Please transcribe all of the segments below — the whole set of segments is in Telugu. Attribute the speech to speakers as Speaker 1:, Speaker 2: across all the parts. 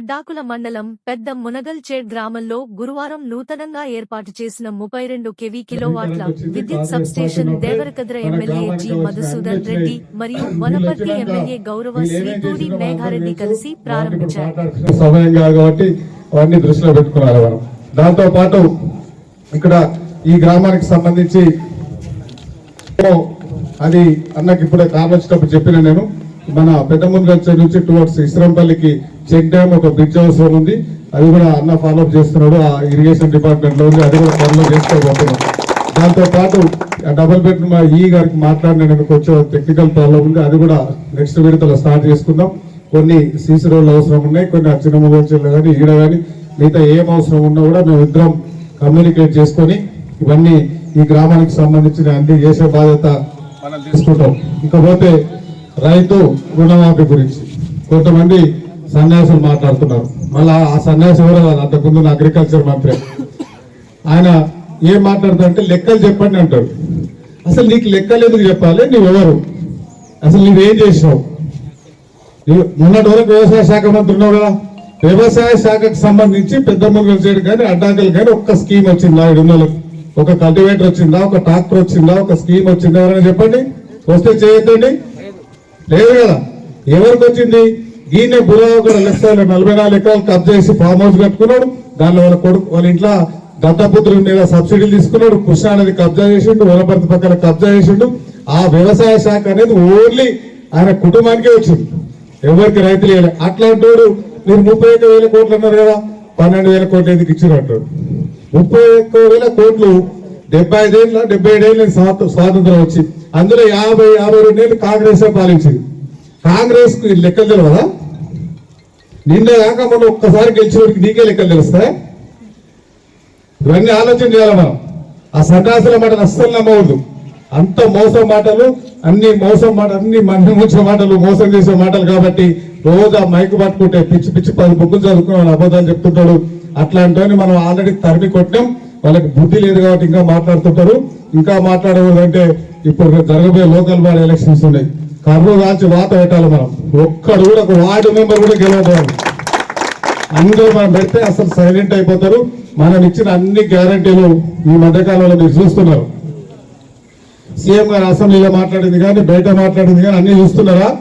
Speaker 1: పాలకుల మండలం పెద్ద మునగల్చేడ్ గ్రామంలో గురువారం నూతనంగా ఏర్పాటు చేసిన ముప్పై రెండు కెవి కిలోవాట్ల విద్యుత్ substation Devarakadra MLA G Madhusudan Reddy మరియు వనపర్తి ఎమ్మెల్యే గౌరవ శ్రీతూడి మేఘారెడ్డి కలిసి ప్రారంభించారు.
Speaker 2: దాంతో పాటు ఇక్కడ ఈ గ్రామానికి సంబంధించి అది అన్నకి ఇప్పుడే కార్ చెప్పిన నేను. మన పెద్దముందు నుంచి టువర్డ్స్ ఇస్రంపల్లికి చెక్ డ్యామ్ ఒక బ్రిడ్జ్ అవసరం ఉంది. అది కూడా అన్న ఫాలోఅప్ చేస్తున్నాడు. ఆ ఇరిగేషన్ డిపార్ట్మెంట్లో ఉంది. అది కూడా ఫాలో చేసుకోబోతున్నాం దాంతో పాటు ఆ డబుల్ బెడ్రూమ్ ఈ గారికి మాట్లాడిన నేను కొంచెం టెక్నికల్ ప్రాబ్లం ఉంది అది కూడా నెక్స్ట్ విడతలో స్టార్ట్ చేసుకుందాం. కొన్ని సీసీ రోడ్లు అవసరం ఉన్నాయి. కొన్ని చిన్న మొబైల్ కానీ ఈడ కానీ మిగతా ఏం అవసరం ఉన్నా కూడా మేము ఇద్దరం కమ్యూనికేట్ చేసుకొని ఇవన్నీ ఈ గ్రామానికి సంబంధించిన అన్ని చేసే బాధ్యత మనం తీసుకుంటాం. ఇకపోతే రైతు రుణమాఫీ గురించి కొంతమంది సన్యాసులు మాట్లాడుతున్నారు. మళ్ళా ఆ సన్యాసి ఎవరో కాదు అంతకుముందు అగ్రికల్చర్ మంత్రి. ఆయన ఏం మాట్లాడుతాడంటే లెక్కలు చెప్పండి అంటాడు. అసలు నీకు లెక్కలు ఎందుకు చెప్పాలి? నువ్వెవరు అసలు నువ్వేం చేసినావు? మొన్నటి వరకు వ్యవసాయ శాఖ మంత్రి ఉన్నావు కదా. వ్యవసాయ శాఖకు సంబంధించి పెద్ద ముగ్గులు చేయడం కానీ అడ్డాకలు కానీ ఒక్క స్కీమ్ వచ్చిందా? ఐదు ఒక కల్టివేటర్ వచ్చిందా? ఒక ట్రాక్టర్ వచ్చిందా? ఒక స్కీమ్ వచ్చిందా? ఎవరైనా చెప్పండి. వస్తే చేయొద్దండి? లేదు కదా. ఎవరికి వచ్చింది? ఈయన బుధవారం ఒక లక్ష నలభై నాలుగు ఎకరాలు కబ్జా చేసి ఫామ్ హౌస్ కట్టుకున్నాడు. దానిలో వాళ్ళ కొడుకు వాళ్ళ ఇంట్లో దత్తపుత్రుల మీద సబ్సిడీలు తీసుకున్నాడు. కృష్ణ అనేది కబ్జా చేసిండు. వనపర్తి పక్కన కబ్జా చేసిండు. ఆ వ్యవసాయ శాఖ అనేది ఓన్లీ ఆయన కుటుంబానికే వచ్చింది. ఎవరికి రైతులు వేయలే అట్లాంటి వాడు మీరు ముప్పై ఒక్క వేల కోట్లు అన్నారు కదా పన్నెండు వేల కోట్లు ఎందుకు ఇచ్చారు అంటాడు. ముప్పై ఒక్క వేల కోట్లు డెబ్బై ఐదేళ్ళ డెబ్బై ఏడేళ్ళ స్వాత- స్వాతంత్రం వచ్చి అందులో యాభై యాభై రెండేళ్ళు కాంగ్రెస్ పాలించింది. కాంగ్రెస్ లెక్కలు తెలియదా? నిన్న కాక మొన్న ఒక్కసారి గెలిచినోడికి నీకే లెక్కలు తెలుస్తాయి? ఇవన్నీ ఆలోచన చేయాలి మనం. ఆ సన్నాసుల మాటలు అస్సలు నమ్మవద్దు. అంత మోసం మాటలు అన్ని మోసం మాట అన్ని మంది మాటలు మోసం చేసే మాటలు కాబట్టి రోజు ఆ మైకు పట్టుకుంటే పిచ్చి పిచ్చి పది బుక్కులు చదువుకున్నాను అబద్ధాలు చెప్తుంటాడు. అట్లాంటివని మనం ఆల్రెడీ తరిమి కొట్టాం వాళ్ళకి బుద్ధి లేదు కాబట్టి ఇంకా మాట్లాడుతుంటారు. ఇంకా మాట్లాడకూడదంటే ఇప్పుడు జరగబోయే లోకల్ బాడీ ఎలక్షన్స్ ఉన్నాయి. కర్రు దాల్చి వాత పెట్టాలి మనం. ఒక్కడు కూడా ఒక వార్డు మెంబర్ కూడా గెలవబోయాలి అందరూ మనం పెడితే అసలు సైలెంట్ అయిపోతారు. మనం ఇచ్చిన అన్ని గ్యారంటీలు ఈ మధ్యకాలంలో మీరు చూస్తున్నారు. సీఎం గారు అసెంబ్లీలో మాట్లాడింది కానీ బయట మాట్లాడింది కానీ అన్ని చూస్తున్నారా?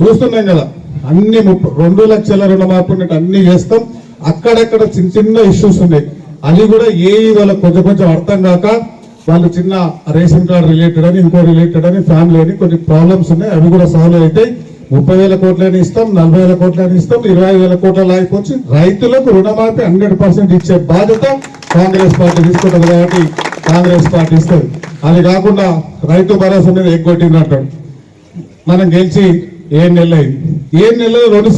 Speaker 2: చూస్తున్నాం కదా. అన్ని రెండు లక్షల రుణమాఫీ ఉన్నట్టు అన్ని చేస్తాం. అక్కడక్కడ చిన్న చిన్న ఇష్యూస్ ఉన్నాయి. అది కూడా ఏ వాళ్ళకి కొంచెం కొంచెం అర్థం కాక వాళ్ళు చిన్న రేషన్ కార్డు రిలేటెడ్ అని ఇంకో రిలేటెడ్ అని ఫ్యామిలీ అని కొన్ని ప్రాబ్లమ్స్ ఉన్నాయి. అవి కూడా సాల్వ్ అవుతాయి. ముప్పై వేల కోట్లని ఇస్తాం నలభై వేల కోట్లని ఇస్తాం ఇరవై వేల కోట్ల అయిపోవచ్చు రైతులకు రుణమాఫీ హండ్రెడ్ పర్సెంట్ ఇచ్చే బాధ్యత కాంగ్రెస్ పార్టీ తీసుకుంటుంది కాబట్టి కాంగ్రెస్ పార్టీ ఇస్తుంది. అది కాకుండా రైతు భరోసా మీద ఎగ్గొట్టిందంటాడు మనం గెలిచి ఏడు నెలలు అయింది ఏడు నెలలు రెండు